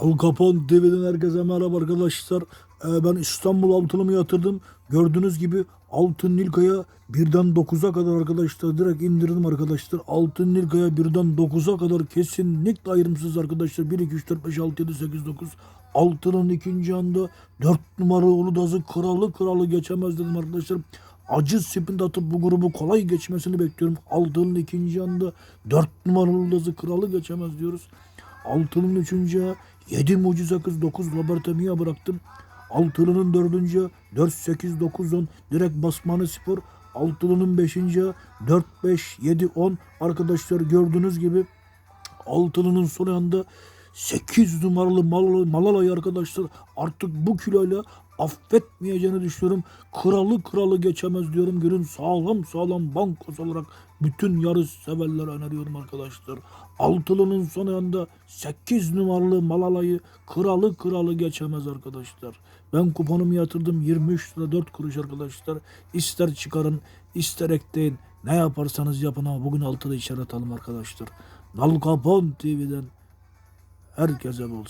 Al Capone TV'den herkese merhaba arkadaşlar. Ee, ben İstanbul altınımı yatırdım. Gördüğünüz gibi altın Nilkaya birden 9'a kadar arkadaşlar direkt indirdim arkadaşlar. Altın Nilkaya birden 9'a kadar kesinlikle ayrımsız arkadaşlar. 1, 2, 3, 4, 5, 6, 7, 8, 9. Altının ikinci anda 4 numara Uludağ'ı kralı kralı geçemez dedim arkadaşlar. Acı sprint atıp bu grubu kolay geçmesini bekliyorum. Altının ikinci anda 4 numaralı Uludağ'ı kralı geçemez diyoruz. Altının üçüncü 7 mucize kız 9 Roberto Mia bıraktım. Altılının dördüncü 4 8 9 10 direkt basmanı spor. Altılının beşinci 4 5 7 10 arkadaşlar gördüğünüz gibi altılının son anda 8 numaralı Mal Malala'yı arkadaşlar artık bu kiloyla affetmeyeceğini düşünüyorum. Kralı kralı geçemez diyorum. Görün sağlam sağlam bankos olarak bütün yarış severlere öneriyorum arkadaşlar. Altılının son anda 8 numaralı Malala'yı kralı kralı geçemez arkadaşlar. Ben kuponumu yatırdım 23 lira 4 kuruş arkadaşlar. İster çıkarın ister ekleyin. Ne yaparsanız yapın ama bugün altıda işaret alın arkadaşlar. Nal Capone TV'den herkese bol.